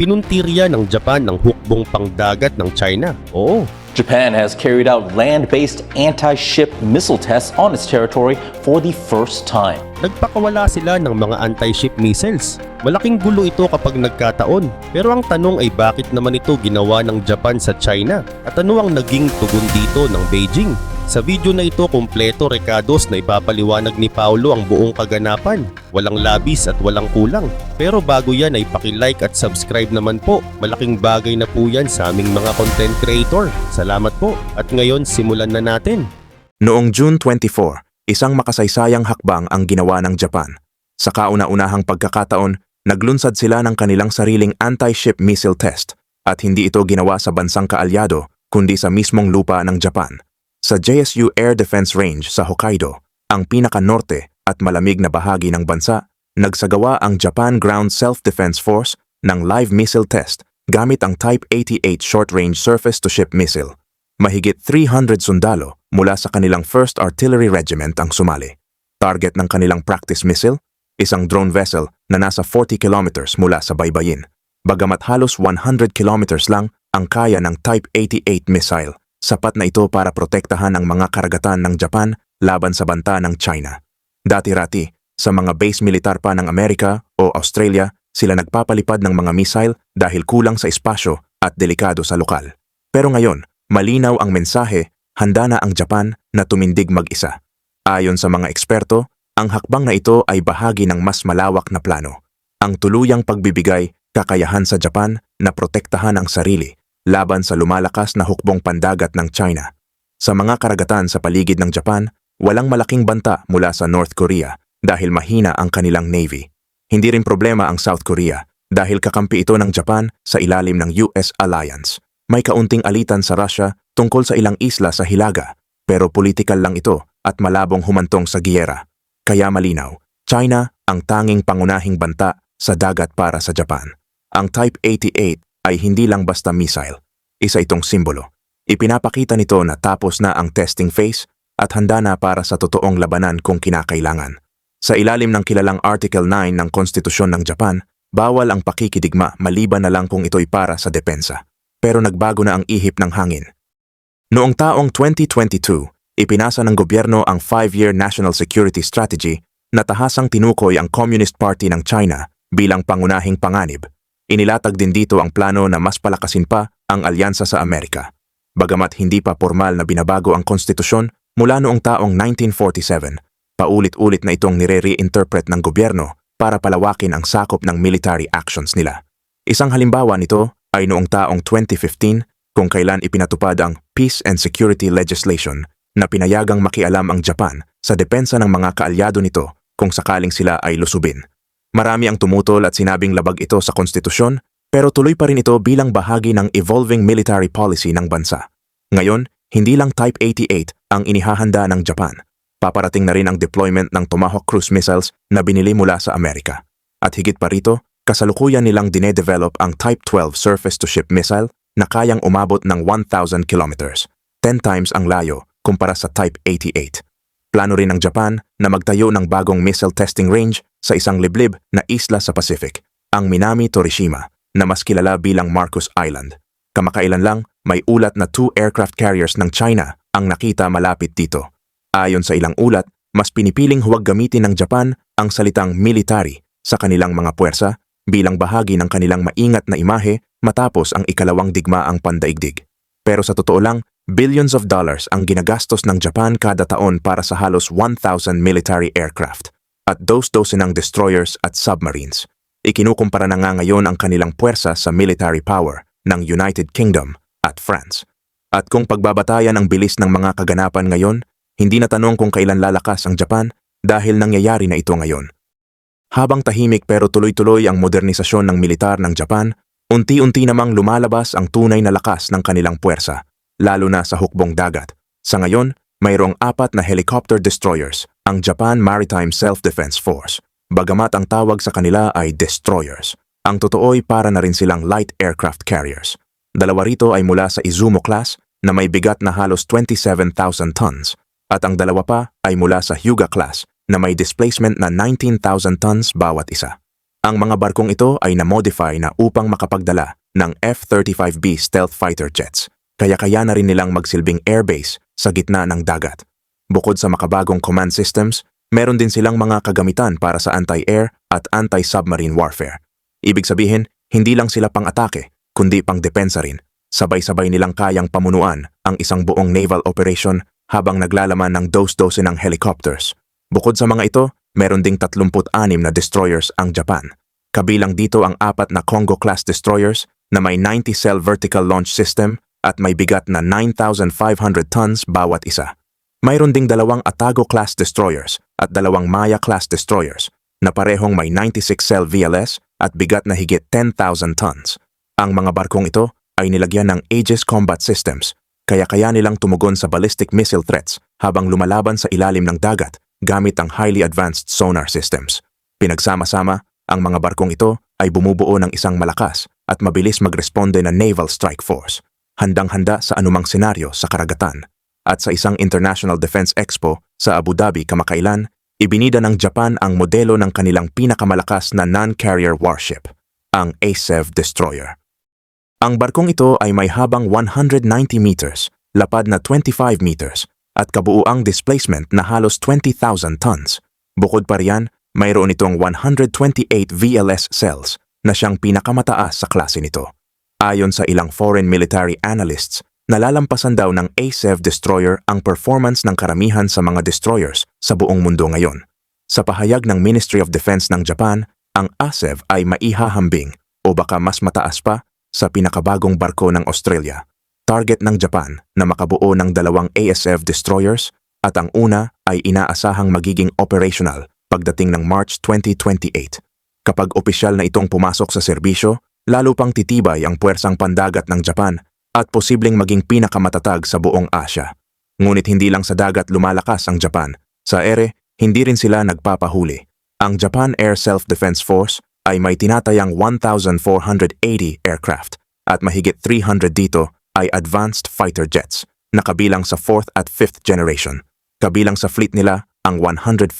Pinuntirya ng Japan ng hukbong pangdagat ng China. Oo, Japan has carried out land-based anti-ship missile tests on its territory for the first time. Nagpakawala sila ng mga anti-ship missiles. Malaking gulo ito kapag nagkataon. Pero ang tanong ay bakit naman ito ginawa ng Japan sa China? At ano ang naging tugon dito ng Beijing? Sa video na ito, kumpleto rekados na ipapaliwanag ni Paulo ang buong kaganapan. Walang labis at walang kulang. Pero bago yan ay paki-like at subscribe naman po. Malaking bagay na po yan sa aming mga content creator. Salamat po. At ngayon, simulan na natin. Noong June 24, isang makasaysayang hakbang ang ginawa ng Japan. Sa kauna-unahang pagkakataon, naglunsad sila ng kanilang sariling anti-ship missile test at hindi ito ginawa sa bansang kaalyado kundi sa mismong lupa ng Japan. Sa JSU Air Defense Range sa Hokkaido, ang pinaka-norte at malamig na bahagi ng bansa, nagsagawa ang Japan Ground Self-Defense Force ng live missile test gamit ang Type 88 short-range surface-to-ship missile. Mahigit 300 sundalo mula sa kanilang 1st Artillery Regiment ang sumali. Target ng kanilang practice missile, isang drone vessel na nasa 40 kilometers mula sa baybayin. Bagamat halos 100 kilometers lang ang kaya ng Type 88 missile, sapat na ito para protektahan ang mga karagatan ng Japan laban sa banta ng China. Dati-rati, sa mga base militar pa ng Amerika o Australia, sila nagpapalipad ng mga missile dahil kulang sa espasyo at delikado sa lokal. Pero ngayon, malinaw ang mensahe, handa na ang Japan na tumindig mag-isa. Ayon sa mga eksperto, ang hakbang na ito ay bahagi ng mas malawak na plano. Ang tuluyang pagbibigay kakayahan sa Japan na protektahan ang sarili laban sa lumalakas na hukbong pandagat ng China. Sa mga karagatan sa paligid ng Japan, walang malaking banta mula sa North Korea dahil mahina ang kanilang navy. Hindi rin problema ang South Korea dahil kakampi ito ng Japan sa ilalim ng US alliance. May kaunting alitan sa Russia tungkol sa ilang isla sa Hilaga, pero politikal lang ito at malabong humantong sa giyera. Kaya malinaw, China ang tanging pangunahing banta sa dagat para sa Japan. Ang Type 88 ay hindi lang basta missile, isa itong simbolo. Ipinapakita nito na tapos na ang testing phase at handa na para sa totoong labanan kung kinakailangan. Sa ilalim ng kilalang Article 9 ng Konstitusyon ng Japan, bawal ang pakikidigma maliban na lang kung ito'y para sa depensa. Pero nagbago na ang ihip ng hangin. Noong taong 2022, ipinasa ng gobyerno ang 5-year National Security Strategy na tahasang tinukoy ang Communist Party ng China bilang pangunahing panganib. Inilatag din dito ang plano na mas palakasin pa ang alyansa sa Amerika. Bagamat hindi pa formal na binabago ang konstitusyon mula noong taong 1947, paulit-ulit na itong nire-reinterpret ng gobyerno para palawakin ang sakop ng military actions nila. Isang halimbawa nito ay noong taong 2015 kung kailan ipinatupad ang Peace and Security Legislation na pinayagang makialam ang Japan sa depensa ng mga kaalyado nito kung sakaling sila ay lusubin. Marami ang tumutol at sinabing labag ito sa konstitusyon pero tuloy pa rin ito bilang bahagi ng evolving military policy ng bansa. Ngayon, hindi lang Type 88 ang inihahanda ng Japan. Paparating na rin ang deployment ng Tomahawk cruise missiles na binili mula sa Amerika. At higit pa rito, kasalukuyan nilang dinedevelop ang Type 12 surface-to-ship missile na kayang umabot ng 1,000 kilometers, 10 times ang layo kumpara sa Type 88. Plano rin ng Japan na magtayo ng bagong missile testing range sa isang liblib na isla sa Pacific, ang Minami Torishima, na mas kilala bilang Marcus Island. Kamakailan lang, may ulat na two aircraft carriers ng China ang nakita malapit dito. Ayon sa ilang ulat, mas pinipiling huwag gamitin ng Japan ang salitang military sa kanilang mga puwersa bilang bahagi ng kanilang maingat na imahe matapos ang ikalawang digmaang pandaigdig. Pero sa totoo lang, billions of dollars ang ginagastos ng Japan kada taon para sa halos 1,000 military aircraft at dos-dosen ng destroyers at submarines. Ikinukumpara na nga ngayon ang kanilang puwersa sa military power ng United Kingdom at France. At kung pagbabatayan ang bilis ng mga kaganapan ngayon, hindi na tanong kung kailan lalakas ang Japan dahil nangyayari na ito ngayon. Habang tahimik pero tuloy-tuloy ang modernisasyon ng militar ng Japan, unti-unti namang lumalabas ang tunay na lakas ng kanilang puwersa, lalo na sa hukbong dagat. Sa ngayon, mayroong apat na helicopter destroyers, ang Japan Maritime Self-Defense Force. Bagamat ang tawag sa kanila ay destroyers, ang totoo'y para na rin silang light aircraft carriers. Dalawa rito ay mula sa Izumo class na may bigat na halos 27,000 tons at ang dalawa pa ay mula sa Hyuga class na may displacement na 19,000 tons bawat isa. Ang mga barkong ito ay na-modify na upang makapagdala ng F-35B stealth fighter jets, kaya kaya na rin nilang magsilbing airbase sa gitna ng dagat. Bukod sa makabagong command systems, meron din silang mga kagamitan para sa anti-air at anti-submarine warfare. Ibig sabihin, hindi lang sila pang-atake, kundi pang-depensa rin. Sabay-sabay nilang kayang pamunuan ang isang buong naval operation habang naglalaman ng dos-dose ng helicopters. Bukod sa mga ito, meron ding 36 na destroyers ang Japan. Kabilang dito ang apat na Congo-class destroyers na may 90-cell vertical launch system at may bigat na 9,500 tons bawat isa. Mayroon ding dalawang Atago-class destroyers at dalawang Maya-class destroyers na parehong may 96-cell VLS at bigat na higit 10,000 tons. Ang mga barkong ito ay nilagyan ng Aegis Combat Systems, kaya kaya nilang tumugon sa ballistic missile threats habang lumalaban sa ilalim ng dagat gamit ang highly advanced sonar systems. Pinagsama-sama, ang mga barkong ito ay bumubuo ng isang malakas at mabilis magresponde na naval strike force, handang-handa sa anumang senaryo sa karagatan. At sa isang International Defense Expo sa Abu Dhabi kamakailan, ibinida ng Japan ang modelo ng kanilang pinakamalakas na non-carrier warship, ang ASEV Destroyer. Ang barkong ito ay may habang 190 meters, lapad na 25 meters, at kabuuang displacement na halos 20,000 tons. Bukod pa riyan, mayroon itong 128 VLS cells na siyang pinakamataas sa klase nito. Ayon sa ilang foreign military analysts, nalalampasan daw ng ASEV destroyer ang performance ng karamihan sa mga destroyers sa buong mundo ngayon. Sa pahayag ng Ministry of Defense ng Japan, ang ASEV ay maihahambing o baka mas mataas pa sa pinakabagong barko ng Australia. Target ng Japan na makabuo ng dalawang ASF destroyers at ang una ay inaasahang magiging operational pagdating ng March 2028. Kapag opisyal na itong pumasok sa serbisyo, lalo pang titibay ang puwersang pandagat ng Japan at posibleng maging pinakamatatag sa buong Asya. Ngunit hindi lang sa dagat lumalakas ang Japan. Sa ere, hindi rin sila nagpapahuli. Ang Japan Air Self-Defense Force ay may tinatayang 1,480 aircraft at mahigit 300 dito ay advanced fighter jets na kabilang sa 4th at 5th generation. Kabilang sa fleet nila ang 156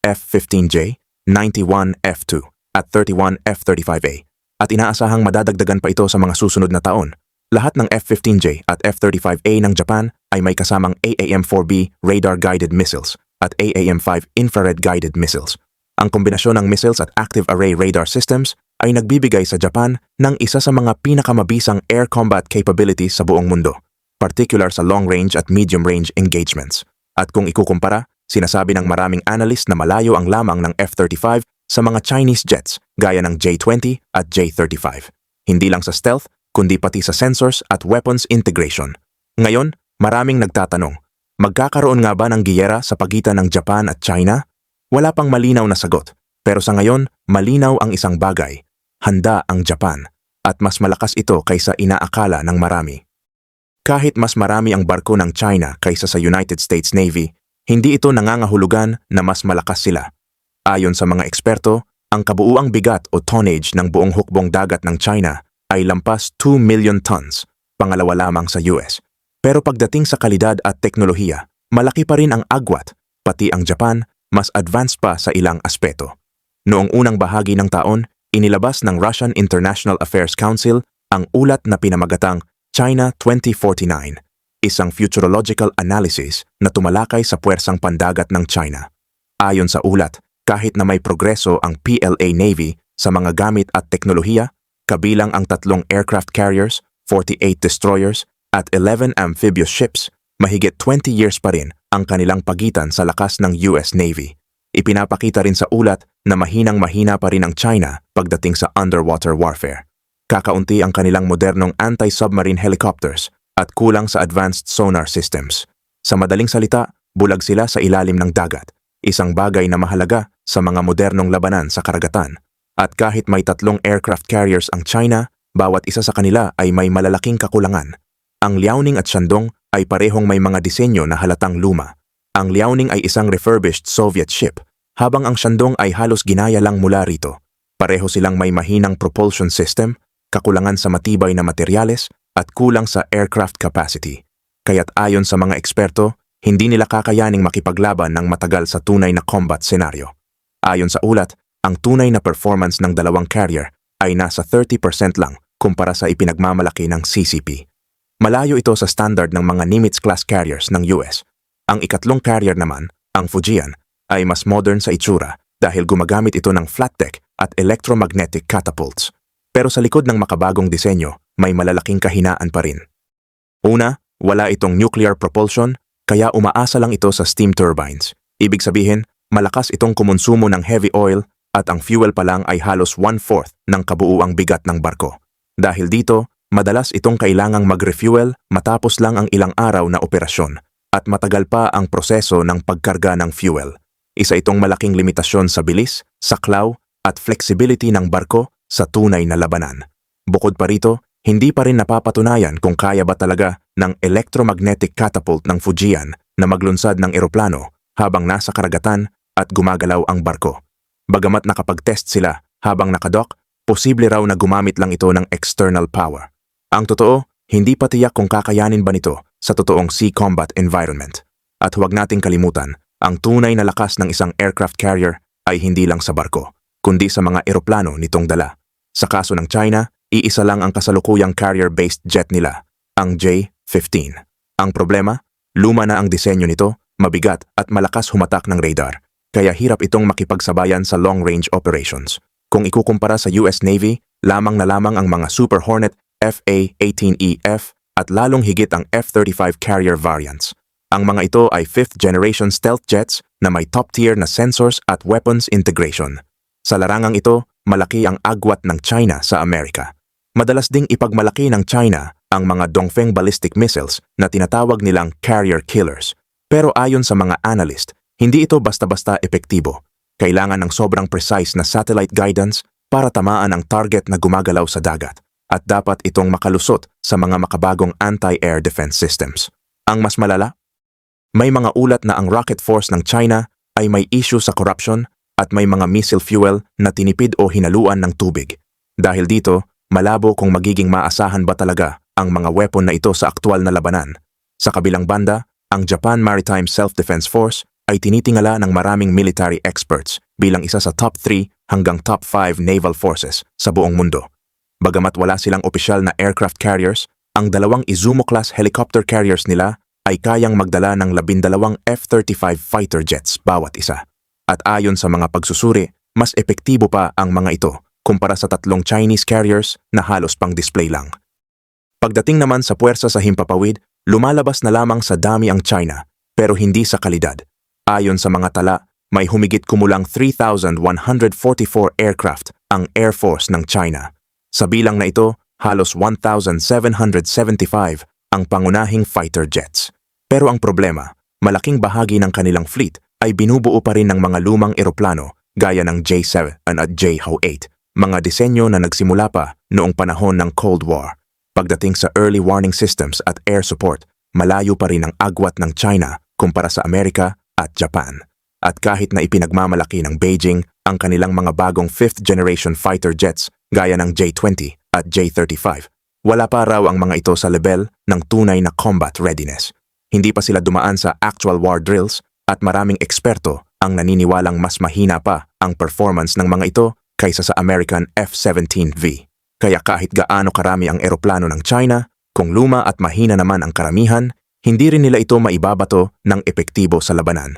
F-15J, 91 F-2 at 31 F-35A at inaasahang madadagdagan pa ito sa mga susunod na taon. Lahat ng F-15J at F-35A ng Japan ay may kasamang AAM-4B radar-guided missiles at AAM-5 infrared-guided missiles. Ang kombinasyon ng missiles at active array radar systems ay nagbibigay sa Japan ng isa sa mga pinakamabisang air combat capabilities sa buong mundo, particular sa long-range at medium-range engagements. At kung ikukumpara, sinasabi ng maraming analyst na malayo ang lamang ng F-35 sa mga Chinese jets gaya ng J-20 at J-35. Hindi lang sa stealth, kundi pati sa sensors at weapons integration. Ngayon, maraming nagtatanong, magkakaroon nga ba ng giyera sa pagitan ng Japan at China? Wala pang malinaw na sagot, pero sa ngayon, malinaw ang isang bagay. Handa ang Japan, at mas malakas ito kaysa inaakala ng marami. Kahit mas marami ang barko ng China kaysa sa United States Navy, hindi ito nangangahulugan na mas malakas sila. Ayon sa mga eksperto, ang kabuuang bigat o tonnage ng buong hukbong dagat ng China ay lampas 2 million tons, pangalawa lamang sa US. Pero pagdating sa kalidad at teknolohiya, malaki pa rin ang agwat, pati ang Japan mas advanced pa sa ilang aspeto. Noong unang bahagi ng taon, inilabas ng Russian International Affairs Council ang ulat na pinamagatang China 2049, isang futurological analysis na tumalakay sa puwersang pandagat ng China. Ayon sa ulat, kahit na may progreso ang PLA Navy sa mga gamit at teknolohiya, kabilang ang tatlong aircraft carriers, 48 destroyers, at 11 amphibious ships, mahigit 20 years pa rin ang kanilang pagitan sa lakas ng US Navy. Ipinapakita rin sa ulat na mahinang-mahina pa rin ang China pagdating sa underwater warfare. Kakaunti ang kanilang modernong anti-submarine helicopters at kulang sa advanced sonar systems. Sa madaling salita, bulag sila sa ilalim ng dagat, isang bagay na mahalaga sa mga modernong labanan sa karagatan. At kahit may tatlong aircraft carriers ang China, bawat isa sa kanila ay may malalaking kakulangan. Ang Liaoning at Shandong ay parehong may mga disenyo na halatang luma. Ang Liaoning ay isang refurbished Soviet ship, habang ang Shandong ay halos ginaya lang mula rito. Pareho silang may mahinang propulsion system, kakulangan sa matibay na materyales, at kulang sa aircraft capacity. Kaya't ayon sa mga eksperto, hindi nila kakayaning makipaglaban ng matagal sa tunay na combat senaryo. Ayon sa ulat, ang tunay na performance ng dalawang carrier ay nasa 30% lang kumpara sa ipinagmamalaki ng CCP. Malayo ito sa standard ng mga Nimitz-class carriers ng US. Ang ikatlong carrier naman, ang Fujian, ay mas modern sa itsura dahil gumagamit ito ng flat deck at electromagnetic catapults. Pero sa likod ng makabagong disenyo, may malalaking kahinaan pa rin. Una, wala itong nuclear propulsion, kaya umaasa lang ito sa steam turbines. Ibig sabihin, malakas itong kumonsumo ng heavy oil at ang fuel pa lang ay halos one-fourth ng kabuuang bigat ng barko. Dahil dito, madalas itong kailangang mag-refuel matapos lang ang ilang araw na operasyon at matagal pa ang proseso ng pagkarga ng fuel. Isa itong malaking limitasyon sa bilis, saklaw at flexibility ng barko sa tunay na labanan. Bukod pa rito, hindi pa rin napapatunayan kung kaya ba talaga ng electromagnetic catapult ng Fujian na maglunsad ng eroplano habang nasa karagatan at gumagalaw ang barko. Bagamat nakapag-test sila habang nakadock, posible raw na gumamit lang ito ng external power. Ang totoo, hindi pa tiyak kung kakayanin ba nito sa totoong sea combat environment. At huwag nating kalimutan, ang tunay na lakas ng isang aircraft carrier ay hindi lang sa barko, kundi sa mga eroplano nitong dala. Sa kaso ng China, iisa lang ang kasalukuyang carrier-based jet nila, ang J-15. Ang problema, luma na ang disenyo nito, mabigat at malakas humatak ng radar, kaya hirap itong makipagsabayan sa long-range operations. Kung ikukumpara sa US Navy, lamang na lamang ang mga Super Hornet FA-18EF at lalong higit ang F-35 carrier variants. Ang mga ito ay 5th generation stealth jets na may top-tier na sensors at weapons integration. Sa larangang ito, malaki ang agwat ng China sa Amerika. Madalas ding ipagmalaki ng China ang mga Dongfeng ballistic missiles na tinatawag nilang carrier killers. Pero ayon sa mga analyst, hindi ito basta-basta epektibo. Kailangan ng sobrang precise na satellite guidance para tamaan ang target na gumagalaw sa dagat at dapat itong makalusot sa mga makabagong anti-air defense systems. Ang mas malala, may mga ulat na ang rocket force ng China ay may issue sa corruption at may mga missile fuel na tinipid o hinaluan ng tubig. Dahil dito, malabo kung magiging maasahan ba talaga ang mga weapon na ito sa aktwal na labanan. Sa kabilang banda, ang Japan Maritime Self-Defense Force ay tinitingala ng maraming military experts bilang isa sa top 3 hanggang top 5 naval forces sa buong mundo. Bagamat wala silang opisyal na aircraft carriers, ang dalawang Izumo-class helicopter carriers nila ay kayang magdala ng labindalawang F-35 fighter jets bawat isa. At ayon sa mga pagsusuri, mas epektibo pa ang mga ito kumpara sa tatlong Chinese carriers na halos pang display lang. Pagdating naman sa puwersa sa himpapawid, lumalabas na lamang sa dami ang China, pero hindi sa kalidad. Ayon sa mga tala, may humigit kumulang 3,144 aircraft ang Air Force ng China. Sa bilang na ito, halos 1,775 ang pangunahing fighter jets. Pero ang problema, malaking bahagi ng kanilang fleet ay binubuo pa rin ng mga lumang eroplano gaya ng J-7 at J-8, mga disenyo na nagsimula pa noong panahon ng Cold War. Pagdating sa early warning systems at air support, malayo pa rin ang agwat ng China kumpara sa Amerika at Japan. At kahit na ipinagmamalaki ng Beijing ang kanilang mga bagong 5th generation fighter jets gaya ng J-20 at J-35, wala pa raw ang mga ito sa level ng tunay na combat readiness. Hindi pa sila dumaan sa actual war drills at maraming eksperto ang naniniwalang mas mahina pa ang performance ng mga ito kaysa sa American F-17V. Kaya kahit gaano karami ang eroplano ng China, kung luma at mahina naman ang karamihan, hindi rin nila ito maibabato ng epektibo sa labanan.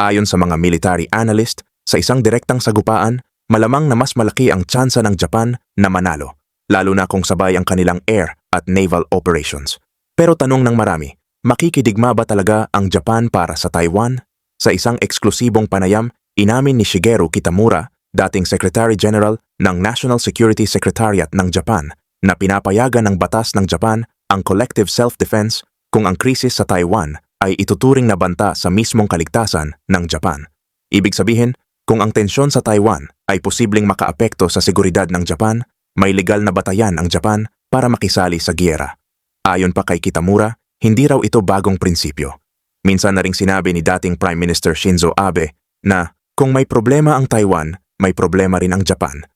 Ayon sa mga military analyst, sa isang direktang sagupaan, malamang na mas malaki ang tsansa ng Japan na manalo, lalo na kung sabay ang kanilang air at naval operations. Pero tanong ng marami, makikidigma ba talaga ang Japan para sa Taiwan? Sa isang eksklusibong panayam, inamin ni Shigeru Kitamura, dating Secretary General ng National Security Secretariat ng Japan, na pinapayagan ng batas ng Japan ang collective self-defense kung ang krisis sa Taiwan ay ituturing na banta sa mismong kaligtasan ng Japan. Ibig sabihin, kung ang tensyon sa Taiwan ay posibleng makaapekto sa seguridad ng Japan, may legal na batayan ang Japan para makisali sa giyera. Ayon pa kay Kitamura, hindi raw ito bagong prinsipyo. Minsan na ring sinabi ni dating Prime Minister Shinzo Abe na kung may problema ang Taiwan, may problema rin ang Japan.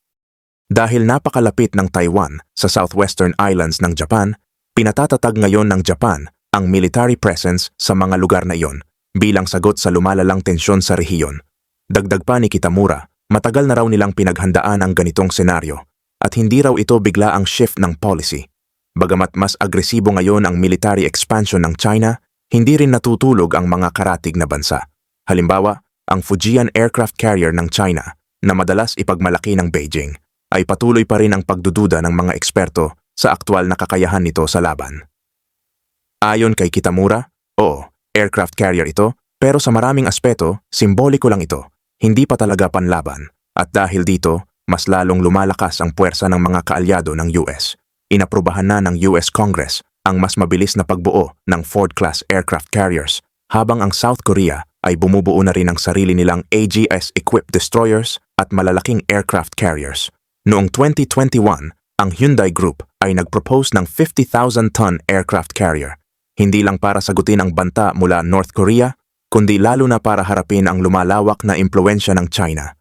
Dahil napakalapit ng Taiwan sa southwestern islands ng Japan, pinatatatag ngayon ng Japan ang military presence sa mga lugar na iyon bilang sagot sa lumalalang tensyon sa rehiyon. Dagdag pa ni Kitamura, matagal na raw nilang pinaghandaan ang ganitong senaryo at hindi raw ito bigla ang shift ng policy. Bagamat mas agresibo ngayon ang military expansion ng China, hindi rin natutulog ang mga karatig na bansa. Halimbawa, ang Fujian aircraft carrier ng China na madalas ipagmalaki ng Beijing ay patuloy pa rin ang pagdududa ng mga eksperto sa aktwal na kakayahan nito sa laban. Ayon kay Kitamura, oo, aircraft carrier ito, pero sa maraming aspeto, simboliko lang ito, hindi pa talaga panlaban. At dahil dito, mas lalong lumalakas ang puwersa ng mga kaalyado ng US. Inaprubahan na ng US Congress ang mas mabilis na pagbuo ng Ford-class aircraft carriers, habang ang South Korea ay bumubuo na rin ng sarili nilang AGS-equipped destroyers at malalaking aircraft carriers. Noong 2021, ang Hyundai Group ay nagpropose ng 50,000-ton aircraft carrier, hindi lang para sagutin ang banta mula North Korea, kundi lalo na para harapin ang lumalawak na impluensya ng China.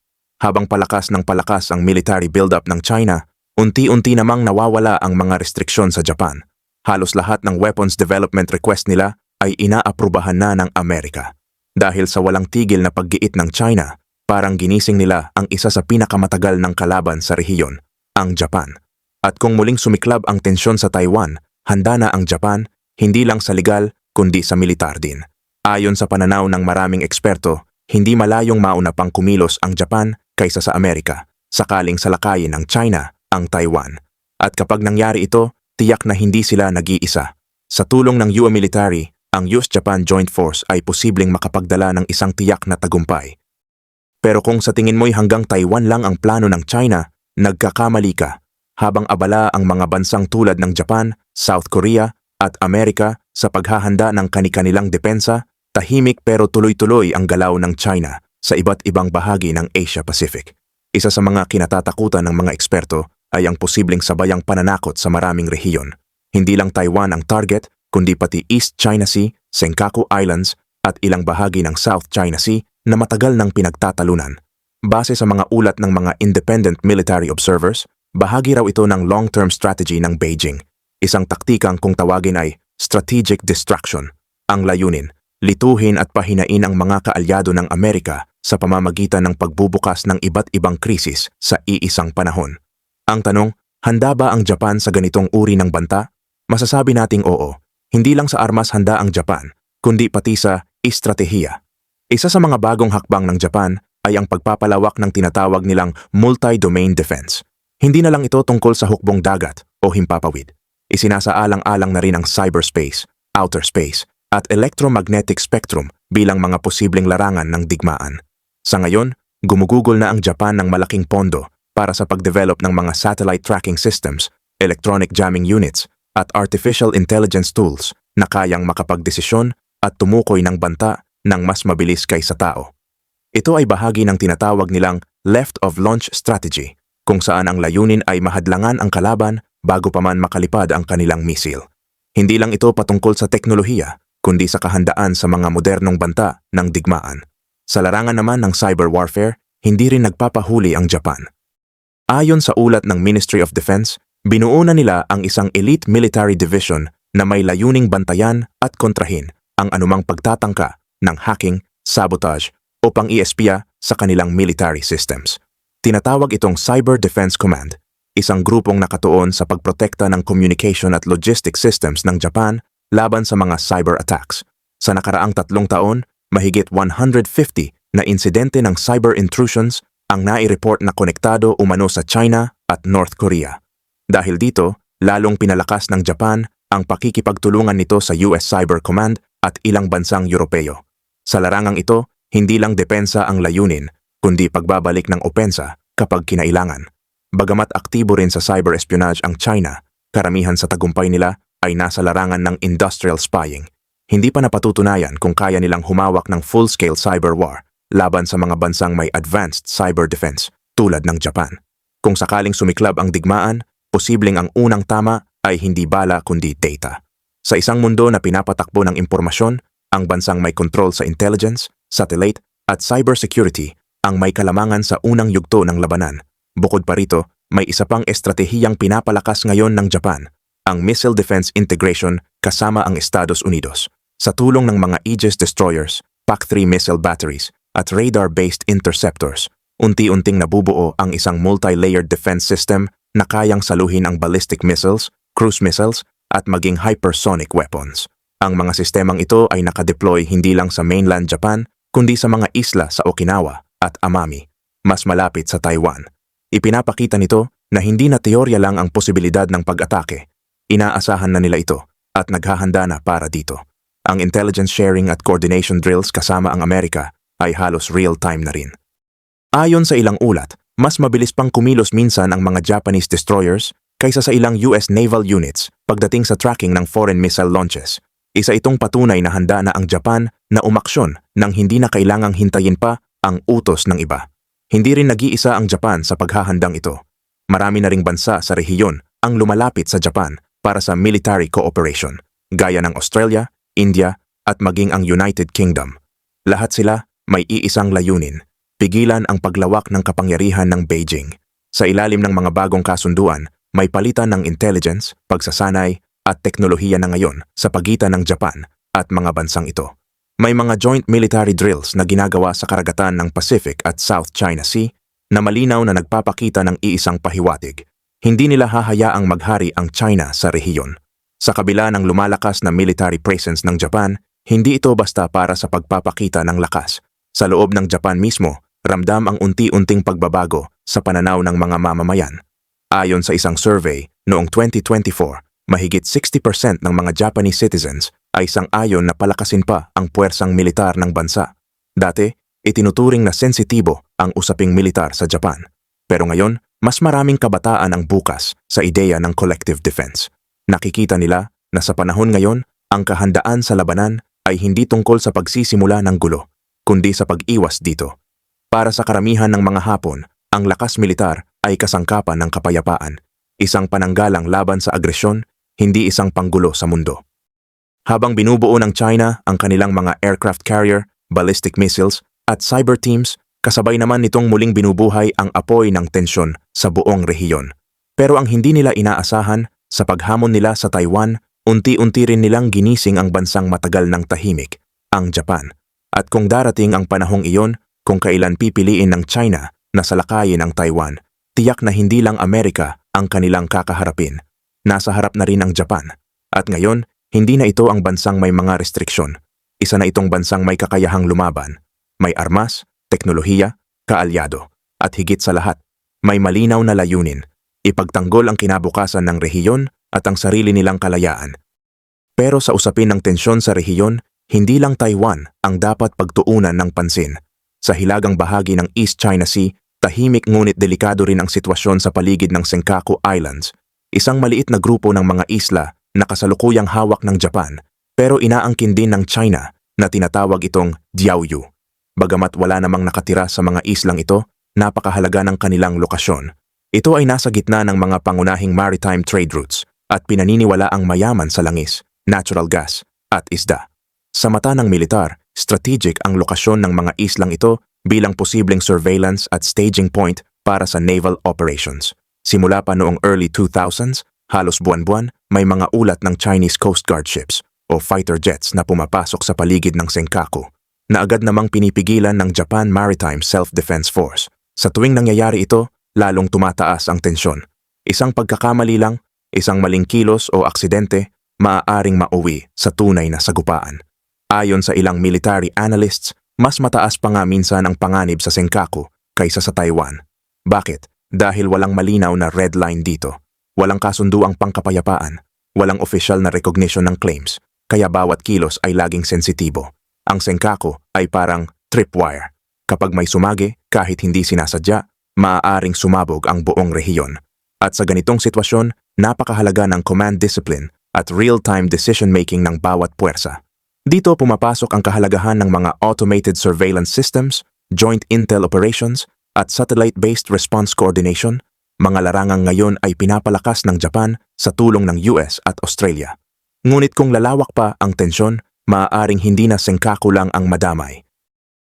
Habang palakas ng palakas ang military build-up ng China, unti-unti namang nawawala ang mga restriksyon sa Japan. Halos lahat ng weapons development request nila ay inaaprubahan na ng Amerika. Dahil sa walang tigil na paggiit ng China, parang ginising nila ang isa sa pinakamatagal ng kalaban sa rehiyon, ang Japan. At kung muling sumiklab ang tensyon sa Taiwan, handa na ang Japan hindi lang sa legal kundi sa militar din. Ayon sa pananaw ng maraming eksperto, hindi malayong mauna pang kumilos ang Japan kaysa sa Amerika, sakaling salakayin ng China ang Taiwan. At kapag nangyari ito, tiyak na hindi sila nag-iisa. Sa tulong ng UA Military, ang US-Japan Joint Force ay posibleng makapagdala ng isang tiyak na tagumpay. Pero kung sa tingin mo'y hanggang Taiwan lang ang plano ng China, nagkakamali ka. Habang abala ang mga bansang tulad ng Japan, South Korea at Amerika sa paghahanda ng kani-kanilang depensa, tahimik pero tuloy-tuloy ang galaw ng China sa iba't ibang bahagi ng Asia Pacific. Isa sa mga kinatatakutan ng mga eksperto ay ang posibleng sabayang pananakot sa maraming rehiyon. Hindi lang Taiwan ang target, kundi pati East China Sea, Senkaku Islands at ilang bahagi ng South China Sea na matagal nang pinagtatalunan. Base sa mga ulat ng mga independent military observers, bahagi raw ito ng long-term strategy ng Beijing. Isang taktikang kung tawagin ay strategic distraction. Ang layunin, lituhin at pahinain ang mga kaalyado ng Amerika sa pamamagitan ng pagbubukas ng iba't ibang krisis sa iisang panahon. Ang tanong, handa ba ang Japan sa ganitong uri ng banta? Masasabi nating oo. Hindi lang sa armas handa ang Japan, kundi pati sa estratehiya. Isa sa mga bagong hakbang ng Japan ay ang pagpapalawak ng tinatawag nilang multi-domain defense. Hindi na lang ito tungkol sa hukbong dagat o himpapawid. Isinasaalang-alang na rin ang cyberspace, outer space, at electromagnetic spectrum bilang mga posibleng larangan ng digmaan. Sa ngayon, gumugugol na ang Japan ng malaking pondo para sa pagdevelop ng mga satellite tracking systems, electronic jamming units, at artificial intelligence tools na kayang makapagdesisyon at tumukoy ng banta ng mas mabilis kaysa tao. Ito ay bahagi ng tinatawag nilang left of launch strategy, kung saan ang layunin ay mahadlangan ang kalaban bago pa man makalipad ang kanilang misil. Hindi lang ito patungkol sa teknolohiya, kundi sa kahandaan sa mga modernong banta ng digmaan. Sa larangan naman ng cyber warfare, hindi rin nagpapahuli ang Japan. Ayon sa ulat ng Ministry of Defense, binuo na nila ang isang elite military division na may layuning bantayan at kontrahin ang anumang pagtatangka ng hacking, sabotage o pang-iespia sa kanilang military systems. Tinatawag itong Cyber Defense Command, isang grupong nakatuon sa pagprotekta ng communication at logistics systems ng Japan laban sa mga cyber attacks. Sa nakaraang tatlong taon, mahigit 150 na insidente ng cyber intrusions ang nai-report na konektado umano sa China at North Korea. Dahil dito, lalong pinalakas ng Japan ang pakikipagtulungan nito sa US Cyber Command at ilang bansang Europeo. Sa larangang ito, hindi lang depensa ang layunin, kundi pagbabalik ng opensa kapag kinailangan. Bagamat aktibo rin sa cyber espionage ang China, karamihan sa tagumpay nila ay nasa larangan ng industrial spying. Hindi pa napatutunayan kung kaya nilang humawak ng full-scale cyber war laban sa mga bansang may advanced cyber defense tulad ng Japan. Kung sakaling sumiklab ang digmaan, posibleng ang unang tama ay hindi bala kundi data. Sa isang mundo na pinapatakbo ng impormasyon, ang bansang may control sa intelligence, satellite at cybersecurity ang may kalamangan sa unang yugto ng labanan. Bukod pa rito, may isa pang estratehiyang pinapalakas ngayon ng Japan, ang missile defense integration kasama ang Estados Unidos. Sa tulong ng mga Aegis destroyers, PAC-3 missile batteries, at radar-based interceptors, unti-unting nabubuo ang isang multi-layered defense system na kayang saluhin ang ballistic missiles, cruise missiles, at maging hypersonic weapons. Ang mga sistemang ito ay nakadeploy hindi lang sa mainland Japan, kundi sa mga isla sa Okinawa at Amami, mas malapit sa Taiwan. Ipinapakita nito na hindi na teorya lang ang posibilidad ng pag-atake. Inaasahan na nila ito at naghahanda na para dito. Ang intelligence sharing at coordination drills kasama ang Amerika ay halos real-time na rin. Ayon sa ilang ulat, mas mabilis pang kumilos minsan ang mga Japanese destroyers kaysa sa ilang US naval units pagdating sa tracking ng foreign missile launches. Isa itong patunay na handa na ang Japan na umaksyon nang hindi na kailangang hintayin pa ang utos ng iba. Hindi rin nag-iisa ang Japan sa paghahandang ito. Marami na ring bansa sa rehiyon ang lumalapit sa Japan para sa military cooperation, gaya ng Australia, India, at maging ang United Kingdom. Lahat sila may iisang layunin, pigilan ang paglawak ng kapangyarihan ng Beijing. Sa ilalim ng mga bagong kasunduan, may palitan ng intelligence, pagsasanay, at teknolohiya na ngayon sa pagitan ng Japan at mga bansang ito. May mga joint military drills na ginagawa sa karagatan ng Pacific at South China Sea na malinaw na nagpapakita ng iisang pahiwatig. Hindi nila hahayaang maghari ang China sa rehiyon. Sa kabila ng lumalakas na military presence ng Japan, hindi ito basta para sa pagpapakita ng lakas. Sa loob ng Japan mismo, ramdam ang unti-unting pagbabago sa pananaw ng mga mamamayan. Ayon sa isang survey, noong 2024, mahigit 60% ng mga Japanese citizens ay sang-ayon na palakasin pa ang puwersang militar ng bansa. Dati, itinuturing na sensitibo ang usaping militar sa Japan. Pero ngayon, mas maraming kabataan ang bukas sa ideya ng collective defense. Nakikita nila na sa panahon ngayon, ang kahandaan sa labanan ay hindi tungkol sa pagsisimula ng gulo, kundi sa pag-iwas dito. Para sa karamihan ng mga Hapon, ang lakas militar ay kasangkapan ng kapayapaan, isang pananggalang laban sa agresyon, hindi isang panggulo sa mundo. Habang binubuo ng China ang kanilang mga aircraft carrier, ballistic missiles, at cyber teams, kasabay naman nitong muling binubuhay ang apoy ng tensyon sa buong rehiyon. Pero ang hindi nila inaasahan, sa paghamon nila sa Taiwan, unti-unti rin nilang ginising ang bansang matagal ng tahimik, ang Japan. At kung darating ang panahong iyon, kung kailan pipiliin ng China na salakayin ang Taiwan, tiyak na hindi lang Amerika ang kanilang kakaharapin. Nasa harap na rin ang Japan. At ngayon, hindi na ito ang bansang may mga restriksyon. Isa na itong bansang may kakayahang lumaban. May armas, teknolohiya, kaalyado. At higit sa lahat, may malinaw na layunin. Ipagtanggol ang kinabukasan ng rehiyon at ang sarili nilang kalayaan. Pero sa usapin ng tensyon sa rehiyon, hindi lang Taiwan ang dapat pagtuunan ng pansin. Sa hilagang bahagi ng East China Sea, tahimik ngunit delikado rin ang sitwasyon sa paligid ng Senkaku Islands, isang maliit na grupo ng mga isla na kasalukuyang hawak ng Japan pero inaangkin din ng China na tinatawag itong Diaoyu. Bagamat wala namang nakatira sa mga islang ito, napakahalaga ng kanilang lokasyon. Ito ay nasa gitna ng mga pangunahing maritime trade routes at pinaniniwala ang mayaman sa langis, natural gas, at isda. Sa mata ng militar, strategic ang lokasyon ng mga islang ito bilang posibleng surveillance at staging point para sa naval operations. Simula pa noong early 2000s, halos buwan-buwan, may mga ulat ng Chinese Coast Guard ships o fighter jets na pumapasok sa paligid ng Senkaku na agad namang pinipigilan ng Japan Maritime Self-Defense Force. Sa tuwing nangyayari ito, lalong tumataas ang tensyon. Isang pagkakamali lang, isang maling kilos o aksidente, maaaring mauwi sa tunay na sagupaan. Ayon sa ilang military analysts, mas mataas pa nga minsan ang panganib sa Senkaku kaysa sa Taiwan. Bakit? Dahil walang malinaw na red line dito. Walang kasunduang pangkapayapaan. Walang official na recognition ng claims. Kaya bawat kilos ay laging sensitibo. Ang Senkaku ay parang tripwire. Kapag may sumagi, kahit hindi sinasadya, maaaring sumabog ang buong rehiyon. At sa ganitong sitwasyon, napakahalaga ng command discipline at real-time decision-making ng bawat puwersa. Dito pumapasok ang kahalagahan ng mga automated surveillance systems, joint intel operations, at satellite-based response coordination, mga larangang ngayon ay pinapalakas ng Japan sa tulong ng US at Australia. Ngunit kung lalawak pa ang tensyon, maaaring hindi na Senkaku lang ang madamay.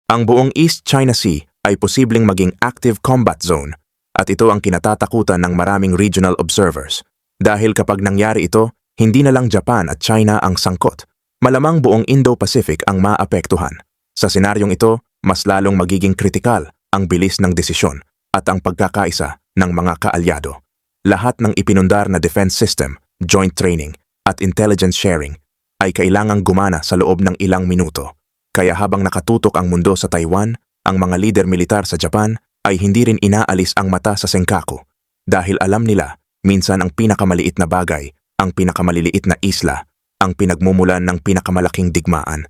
Ang buong East China Sea ay posibleng maging active combat zone at ito ang kinatatakutan ng maraming regional observers. Dahil kapag nangyari ito, hindi na lang Japan at China ang sangkot. Malamang buong Indo-Pacific ang maapektuhan. Sa senaryong ito, mas lalong magiging kritikal ang bilis ng desisyon at ang pagkakaisa ng mga kaalyado. Lahat ng ipinundar na defense system, joint training, at intelligence sharing ay kailangang gumana sa loob ng ilang minuto. Kaya habang nakatutok ang mundo sa Taiwan, ang mga lider militar sa Japan ay hindi rin inaalis ang mata sa Senkaku. Dahil alam nila minsan ang pinakamaliit na bagay, ang pinakamaliliit na isla, ang pinagmumulan ng pinakamalaking digmaan